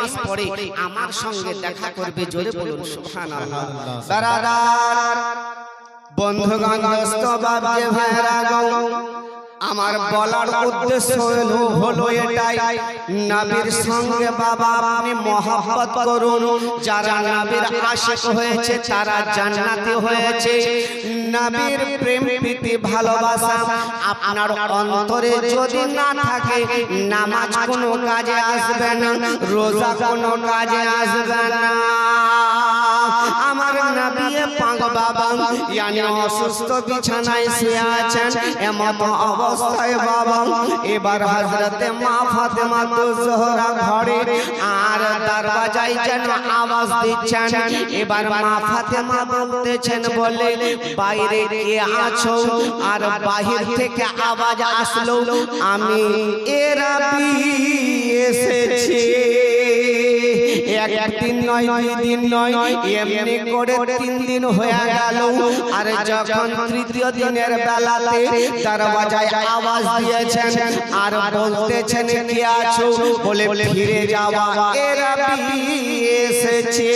মাস পরে আমার সঙ্গে দেখা করবে জোরে বলুন সুবহানাল্লাহ। দারাদার বন্ধুগণ দোস্ত বাবা ভাইরা গো আমার বলার উদ্দেশ্য হলো এটাই। নবীর সঙ্গে বাবা, আপনি মহব্বত করুন। যারা নবীর আশিক হয়েছে, তারা জান্নাতি হয়েছে। নবীর প্রেম, প্রীতি, ভালোবাসা আপনার অন্তরে যদি না থাকে, নামাজ কোনো কাজে আসবে না, রোজা কোনো কাজে আসবে না। আমার নবী পাক বাবা। ইয়ানি অসুস্থ বিছানায় শুয়ে আছেন, এমত অবস্থায় বাবা। এবার হযরতে মা ফাতেমা তো জোহরা ঘরে আর দরওয়াজায় যেন আওয়াজ দিচ্ছেন। এবার মা ফাতেমা বলতেছেন, বলে, বাইরে কে আছো? আর বাহির থেকে আওয়াজ আসলো, আমি এরা এসেছে। একদিন নয়, দুই দিন নয়, এমনি করে তিন দিন হয়ে গেল। আর যখন তৃতীয় দিনের বেলাতে দরওয়াজায় আওয়াজ দিয়েছেন আর বলতেছেন, কি আছো? বলে, ফিরে যাওয়া এরা এসেছে।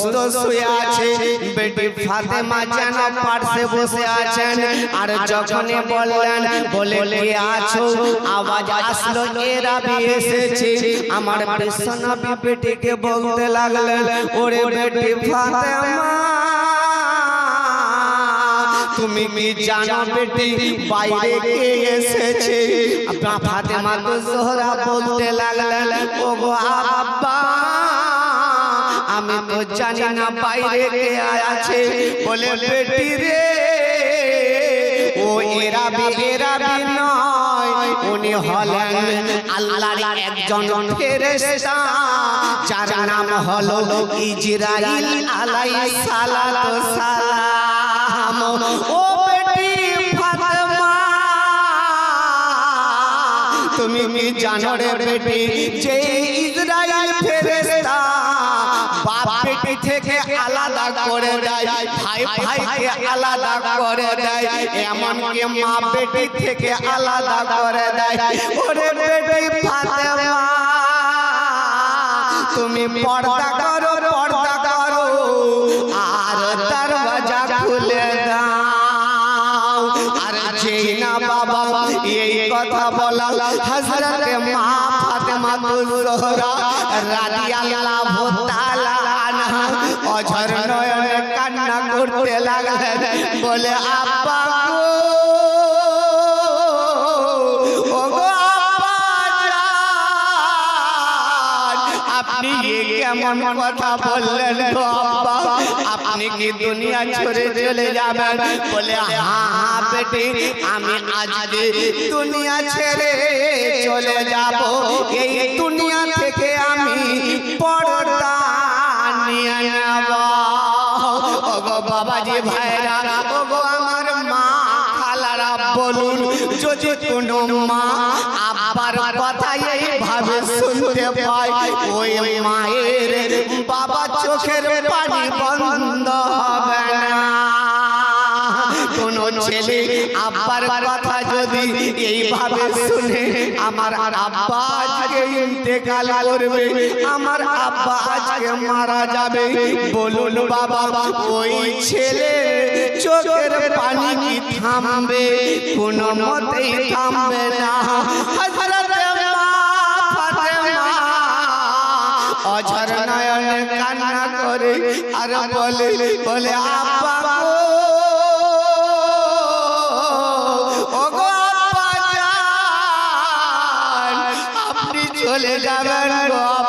অসুস্থ শুয়ে আছে বেটি ফাতেমা যেন পার্শ্বে বসে আছেন। আর যখনই বললেন বলে কে আছো? আওয়াজ আসলো এরা এসেছে। আমার বিশ্বনবী বেটিকে বলতে লাগলেন ওরে বেটি ফাতেমা তুমি কি জানো বেটি বাইরে কে এসেছে? ফাতেমা তো জোহরা বলতে লাগলেন ও গো আব্বা আমি তো জানি না বাইরে কে আছে। বলে বেটি রে ও এরা বি এরা বি নয়। উনি হলেন আল্লাহর একজন ফেরেশতা। যার নাম হলো ইজরাইল আলাইহিস সালাতু সালাম। ও বেটি ফাতেমা তুমি কি জানো রে বেটি যে ইসরায়েল ফেরেশতা বাপ বেটি থেকে আলাদা করে দেয়। ভাই ভাইকে আলাদা করে দেয়। এমন কি মা বেটি থেকে আলাদা করে দেয়। ওরে বেটি ফাতেমা তুমি পর্দা করো পর্দা বলে আব্বা আপনি কেমন কথা বললেন গো আব্বা? আপনি কি দুনিয়া ছেড়ে চলে যাবেন? বলে হ্যাঁ বেটি আমি আজকে দুনিয়া ছেড়ে চলে যাব। এই দুনিয়া থেকে আমি পর্দা নিয়ে নেব। বাবাজি ভাইরা কোনো মা আবার কথা এইভাবে শুনতে পায়। ওই মায়ের বাবা চোখের পানি বন্ধ হবে না। কোনো ছেলে আবার কথা যদি এইভাবে শুনে আমার আব্বা আজকে ইন্তেকাল করবে। আমার আব্বা আজকে মারা যাবে। বলুন বাবা ওই ছেলে চোখের পানি কি থামবে? কোন মতেই থামবে না। অঝর নয়নে কান্না করে। আর বলে বলে আব্বা চলে যাবেন গো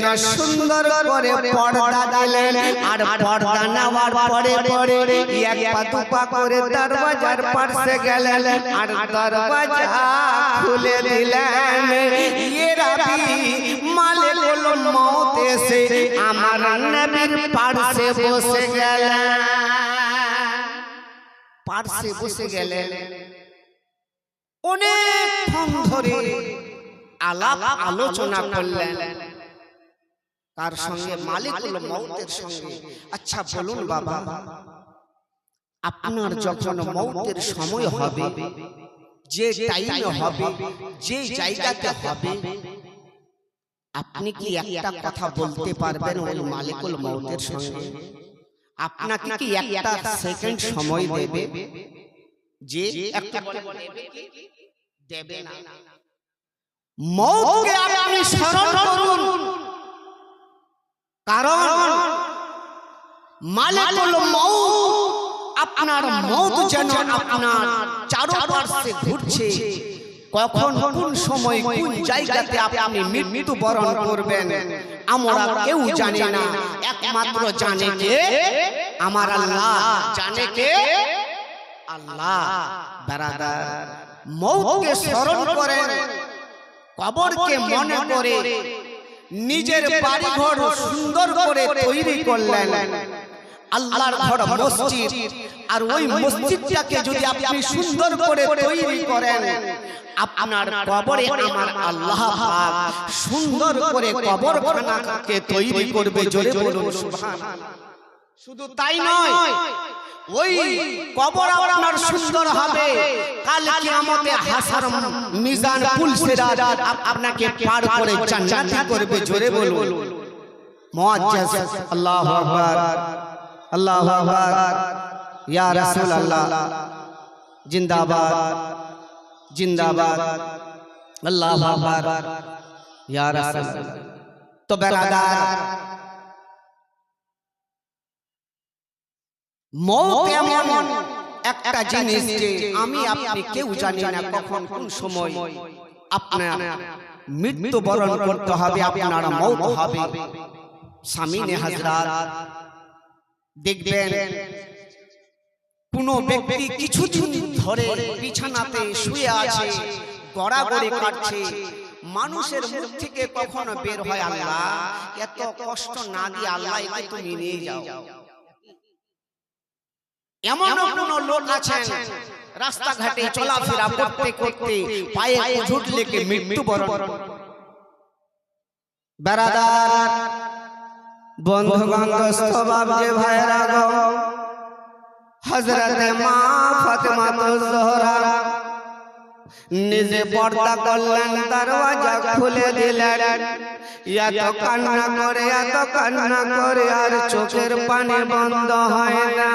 যেন সুন্দর করে পর্দা দিলেন। আর পর্দা নেওয়ার পরে পরে এক পা দু পা করে দরওয়াজার পাশে গেলেন আর দরওয়াজা খুলে দিলেন। ইয়ে আলাপ আলোচনা করলেন। তার সঙ্গে মালিকুল মৌতের সঙ্গে। আচ্ছা বলুন বাবা আপনার যখন মৌতের সময় হবে যে টাইমে হবে যে জায়গাতে হবে আপনি কি একটা কথা বলতে পারবেন ওই মালিকুল মৌতের সঙ্গে? আপনাকে কি একটা সেকেন্ড সময় দেবে? যে একটা দেবে না। মৌতকে আপনি স্মরণ করুন। কারণ মালিকুল মৌত আপনার মৌত যেন আপনার চারপাশে ঘুরছে। কখন কোন সময় কোন জায়গাতে আপনি করবেন? আমরা কেউ জানি না। একমাত্র জানে কে? আমার আল্লাহ। জানে কে? আল্লাহ। বারাদার মৌতকে স্মরণ করেন। কবরকে মনে করে। নিজের বাড়ি ঘর সুন্দর করে তৈরি করলেন। আল্লাহর ঘর মসজিদ। আর ওই মসজিদটাকে যদি আপনি সুন্দর করে তৈরি করেন আপনার কবরে আমার আল্লাহ পাক সুন্দর করে কবরখানাকে তৈরি করবে জোরে বলুন সুবহানাল্লাহ। শুধু তাই নয় ওই কবর আপনার সুন্দর হবে। কাল কিয়ামতে হাসার মিজান পুল সিরাত আপনাকে পার করে জান্নাতি করবে জোরে বলুন। মুআজ্জাজ আল্লাহু আকবার। আল্লাহু আকবার। ইয়া রাসূলুল্লাহ। জিন্দাবাদ। জিন্দাবাদ। আল্লাহু আকবার। ইয়া রাসূলুল্লাহ। তো বেরাদার মৌত এমন একটা জিনিস যে আমি আপনি কেউ জানি না কখন কোন সময় আপনার করতে হবে আপনার মৌত হবে। হাজরাত দেখবেন কোন ব্যক্তি কিছুদিন ধরে বিছানাতে শুয়ে আছে গড়াগড়ি কাটছে। মানুষের মুখ থেকে কখনো বের হয় আল্লাহ। এত কষ্ট না দিয়ে আল্লাহ তুমি নিয়ে যাও। এমন কোন লোক আছেন রাস্তাঘাটে চলাফেরা করতে করতে পায়ে ঝুট লেগে মৃত্যুবরণ। বেড়াদার বন্ধুগণ দোস্ত বাবজে ভাইরা গো হযরতে মা ফাতেমা জোহরা নিজে পর্দা করলেন দরওয়াজা খুলে দিলেন। এত কান্না করে, এত কান্না করে আর চোখের পানি বন্ধ হয় না।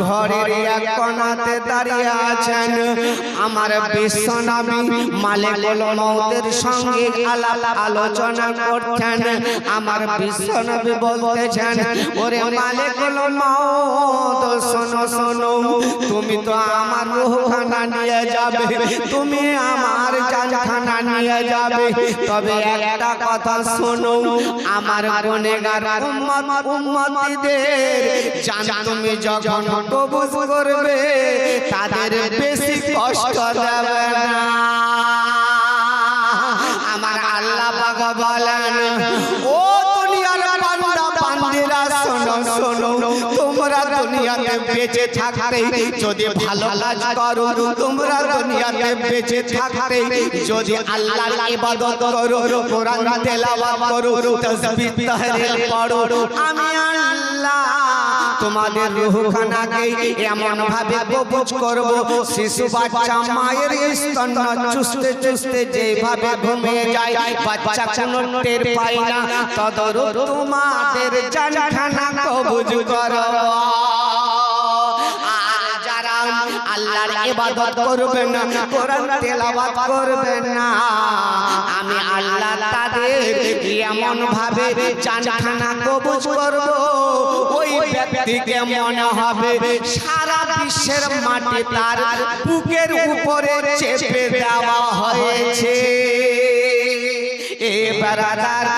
ঘরের এক কোণাতে দাঁড়িয়ে আছেন আমার বিশ্বনবী মালিকুল মৌতের সঙ্গে আলাপ আলোচনা করছেন। আমার বিশ্বনবী বলতেছেন, ওরে মালিকুল মৌত শোনো শোনো, তুমি তো আমার রূহখানা নিয়ে যাবে, তুমি আমার জানখানা নিয়ে যাবে। তবে একটা কথা শোনো আমার গুনেগার উম্মত উম্মতিদের জান তুমি যখন কবুল করবে তাদের বেশি কষ্ট দেবে না। আমার আল্লাহ পাক বলেন দুনিয়াতে বেঁচে থাকতে যদি ভালো কাজ করো, তোমরা দুনিয়াতে বেঁচে থাকতে যদি আল্লাহর ইবাদত করো, কোরআন তেলাওয়াত করো তাসবিহ তাহলিল পড়ো। আমি আল্লাহ তোমাদের রুহখানাকে এমন ভাবে কবজ করব শিশু বাচ্চা মায়ের স্তন চুষতে চুষতে যেভাবে ঘুমিয়ে যায় বাচ্চা কোনো টের পায় না। তদর তোমাদের জানখানা কবজ করো। ইবাদত করবে না, কোরআন তেলাওয়াত করবে না। আমি আল্লাহ তাদের এমন ভাবে জানখানা কবজ করব, ওই ব্যক্তিকে মনে হবে সারা বিশ্বের মাটি তার বুকের উপরে চেপে দেওয়া হয়েছে। এ বারাদার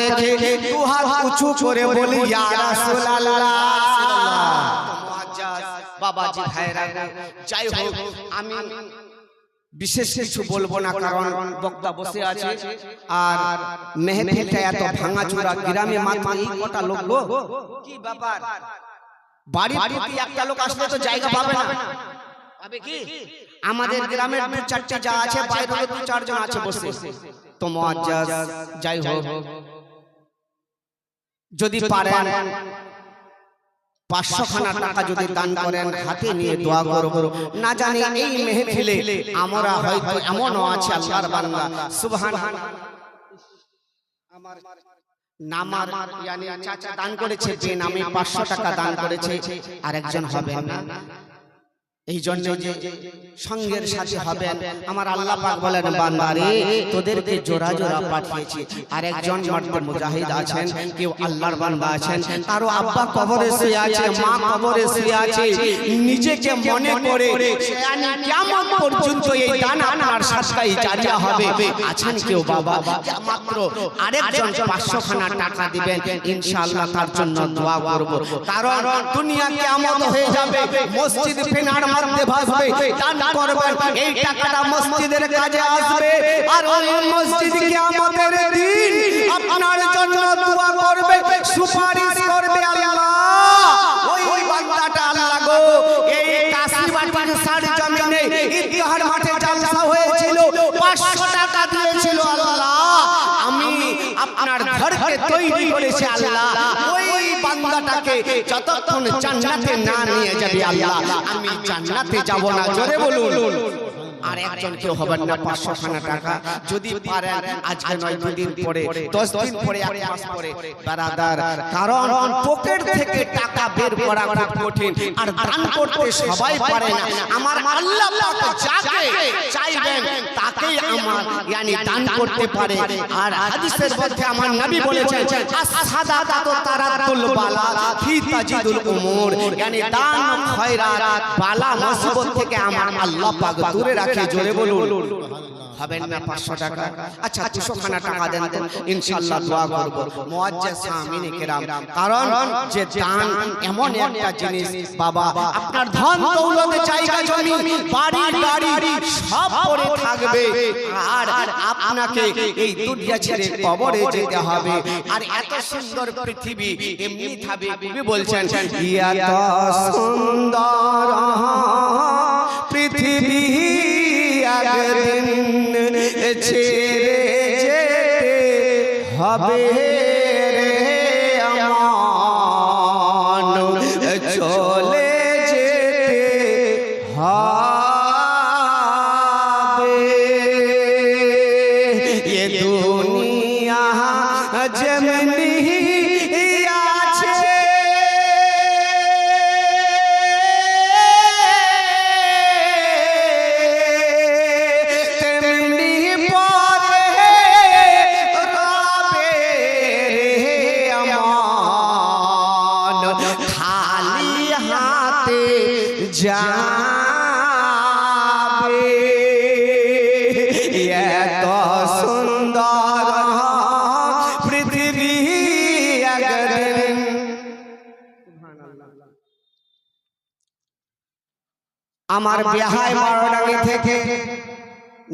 রেখে করে বলি বাবাজি যাই হোক, আমি বিশেষ কিছু বলব না, কারণ বক্তা বসে আছে, আর মেহফিলটা এত ভাঙাচোরা, গ্রামে লোক কি ব্যাপার? বাড়ি প্রতি একটা লোক আসলে তো জায়গা পাবে না। আমাদের গ্রামের দু চারটে যা আছে বাইরে দু চারজন আছে বসে। তো মুআজ্জাজ যাই হোক। যদি পারেন পাঁচশো খানা টাকা যদি দান করেন হাতে নিয়ে দোয়া করব। না জানি এই মেহফিলে আমরা হয়তো এমনও আছে আল্লাহর বান্দা। সুবহান আমার নামার ইয়ানি চাচা দান করেছে যে নামে পাঁচশো টাকা দান করেছে আর একজন হবেন না। এই জন্য যে সঙ্গের সাথে হবেন আমার আল্লাহ পাক বলেন বান্দারে তোদেরকে জোড়া জোড়া পাঠিয়েছি। আর একজন মর্দ মুজাহিদ আছেন কেউ আল্লাহর বান্দা আছেন তারও আব্বা কবরে শুয়ে আছে মা কবরে শুয়ে আছে নিজেকে মনে করে কিয়ামত পর্যন্ত এই দান আপনার সাথে জারিয়া হবে। আছেন কেউ বাবা? মাত্র আরেকজন পাঁচশো খানা টাকা দিবেন ইনশাআল্লাহ তার জন্য দোয়া করব। কারণ দুনিয়া কিয়ামত হয়ে যাবে। মসজিদ ফিনার মধ্যে ভাসবে দান করবেন এই টাকাটা মসজিদের কাজে আসবে। আর ওই মসজিদ কিয়ামতের দিন আপনার জন্য দোয়া করবে সুপারিশ করবে আল্লাহ। ওই বান্দাটা আল্লাহ গো এই কাশিবাটির সার জমিনে ইতিহার মাঠে জালসা হয়েছিল 500 টাকা দিয়েছিল আল্লাহ। আমি আপনার ঘরকে তৈরি করেছি আল্লাহ। ওই বান্দাটাকে যতক্ষণ জান্নাতে না নিয়ে যাবে আল্লাহ আমি জান্নাতে যাব না। জোরে বলুন। আর একজন কেউ হবেন না পাঁচশো খানা টাকা। যদি পারেন আজকে নয় দুদিন পরে দশ দিন পরে এক মাস পরে বারাদার কারণ পকেট থেকে টাকা বের করা খুব কঠিন। আর দান করতে সবাই পারে না। আমার আল্লাহ যাকে চাইবেন তাকেই আমার ইয়ানি দান করতে পারে। আর হাদিসের মধ্যে আমার নবী বলেছেন আস-সাদাকাতু তারাতুল বালা ফি তাজিদুল উমুর। ইয়ানি দান খয়রাত বালা মুসিবত থেকে আমার আল্লাহ পাক দূরে রাখে জোরে বলুন। হবেন না পাঁচশো টাকা। আচ্ছা দুশো খানা টাকা দেন দেন। ইনশাল্লাহ দোয়া করব। মুআজ্জাজ সামিনে কেরাম। কারণ যে দান এমন একটা জিনিস বাবা আপনার ধন দৌলত জায়গা জমি বাড়ি গাড়ি সব পড়ে থাকবে। আর আপনাকে এই দুনিয়া ছেড়ে কবরে যেতে হবে। আর এত সুন্দর পৃথিবী এমনি থাকবে কবি বলছেন এত সুন্দর একদিন ছেড়ে যেতে হবে। আমার বিহায় বারোডাঙ্গি থেকে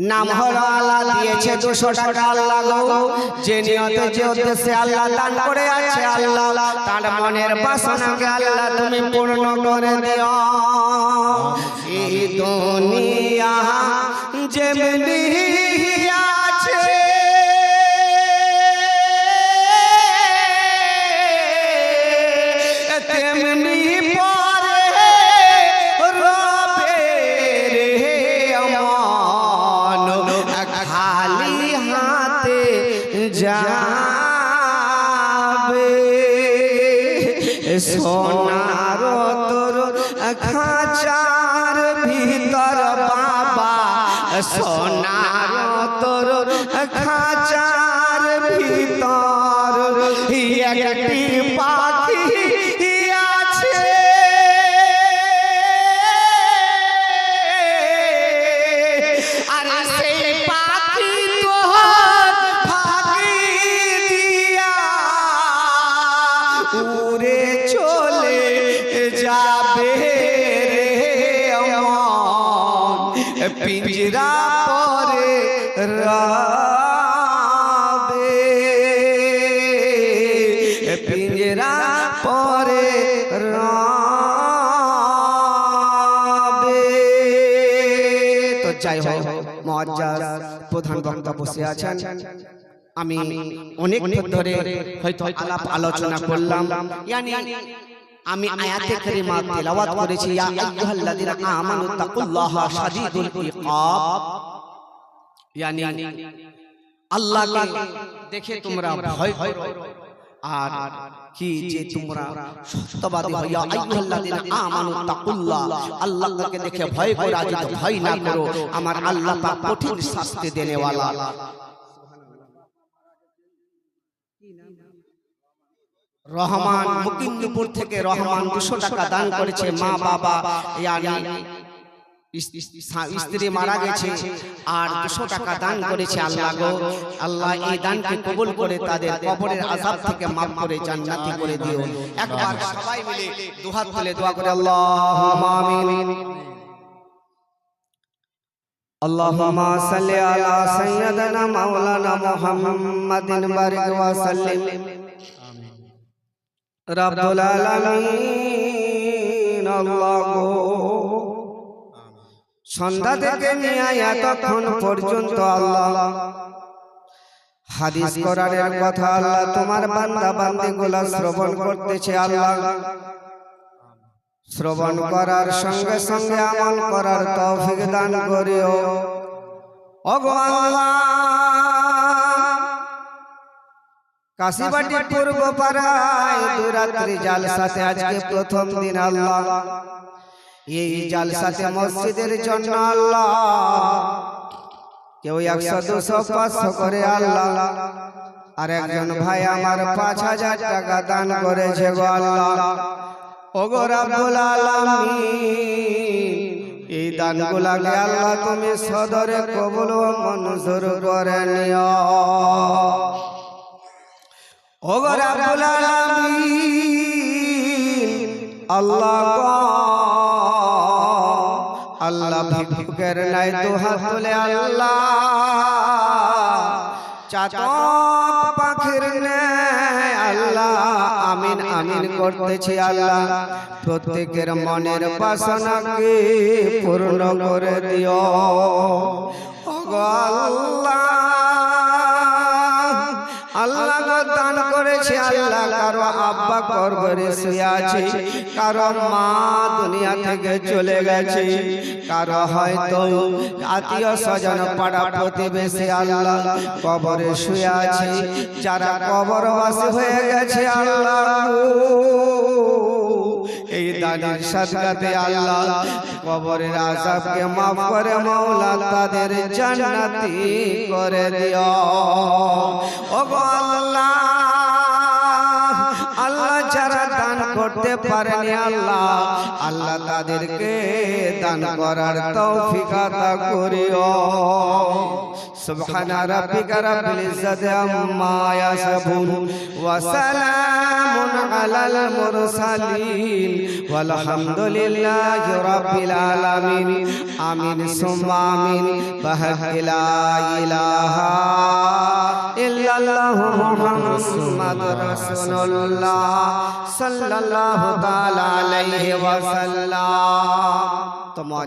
নাম হলো আল্লাহ দিয়েছে দুশো টাকা আল্লাহ যে নিয়তে যে উদ্দেশ্যে আল্লাহ দান করে আছে আল্লাহ তার মনের বাসনাকে আল্লাহ তুমি পূর্ণ করে দিও এই দুনিয়া যেমনি পিঞ্জরা পরে রাবে পিঞ্জরা পরে রাবে তো যাই হোক মজ্জাজ প্রধান বক্তা বসে আছেন। আমি অনেক ধরে হয়তো আলাপ আলোচনা করলাম। আমি আয়াতে কারিমা তেলাওয়াত করেছি ইয়া আইয়ুহাল্লাযিনা আমানু তাকুল্লাহা শাদীদুল ইকাব ইয়ানি আল্লাহকে দেখে তোমরা ভয় করো। আর কি যে তোমরা সত্যবাদী হইয়া আইয়ুহাল্লাযিনা আমানু তাকুল্লাহ। আল্লাহকে দেখে ভয় করো যদি ভয় না করো। আমার আল্লাহ পাক কঠিন শাস্তি দেনে রহমান মুকিন্দপুর থেকে রহমান দুশো টাকা দান করেছে মা বাবা ইয়ানি ইস- ইস- সা- স্ত্রী মারা গেছে আর দুশো টাকা দান করেছে আল্লাহ গো আল্লাহ এই দানকে কবুল করে তাদের কবরের আযাব থেকে মাফ করে জান্নাতি করে দিও একবার সবাই মিলে দুহাত তুলে দোয়া করে আল্লাহুম্মা আমিন اللهم صل على سيدنا مولانا محمد بارك وسلم রব্বুল সন্ধ্যা থেকে নিয়ে এতক্ষণ পর্যন্ত আল্লাহ। হাদিস কোরআনের কথা আল্লাহ তোমার বান্দা বান্দি গুলা শ্রবণ করতেছে আল্লাহ। শ্রবণ করার সঙ্গে সঙ্গে আমল করার তৌফিক দান করিও। ওগো আল্লাহ! কাশিবাটি পূর্ব পাড়ায় দুরাত্রি জালসাতে আজকে প্রথম দিন আল্লাহ। এই জালসাতে মসজিদের জন্য আল্লাহ। কেউ একশো দুশো পাঁচশো করে আল্লাহ। আর একজন ভাই আমার পাঁচ হাজার টাকা দান করেছে গো আল্লাহ। ওগো রাব্বুল আলামিন। এই দানগুলাকে আল্লাহ তুমি সদরে কবুল ও মঞ্জুর করে নিও। ওগো রাব্বুল আলামিন আল্লাহ। আল্লাহ ভিক্ষুকের নাই দুহাত তুলে আল্লাহ। চাতক পাখির ন্যায় আল্লাহ আমিন আমিন করতেছি আল্লাহ। প্রত্যেকের মনের বাসনাকে পূর্ণ করে দিও? কারও আব্বা করবরে শুয়ে আছে কারও মা দুনিয়া থেকে চলে গেছে। কারও হয়তো আত্মীয় স্বজন পাড়া প্রতিবেশী আল্লাহ কবরে শুয়ে আছে যারা কবরবাসী হয়ে গেছে আল্লাহ। এই দানের সাদগাতে আল্লাহ কবরের আযাবকে মাফ করে মাওলা, তাদের জান্নাতি করে দিও। আল্লাহ আল্লাহ করতে পারেনি আল্লাহ। আল্লাহ। তাদেরকে দান করার তৌফিকাতা করিও। سبحان ربك رب العزة عما يصفون. وسلام على المرسلين. والحمد لله رب العالمين. آمين. ثم آمين. بحق لا إله إلا الله محمد رسول الله. صلى الله تعالى عليه وسلم.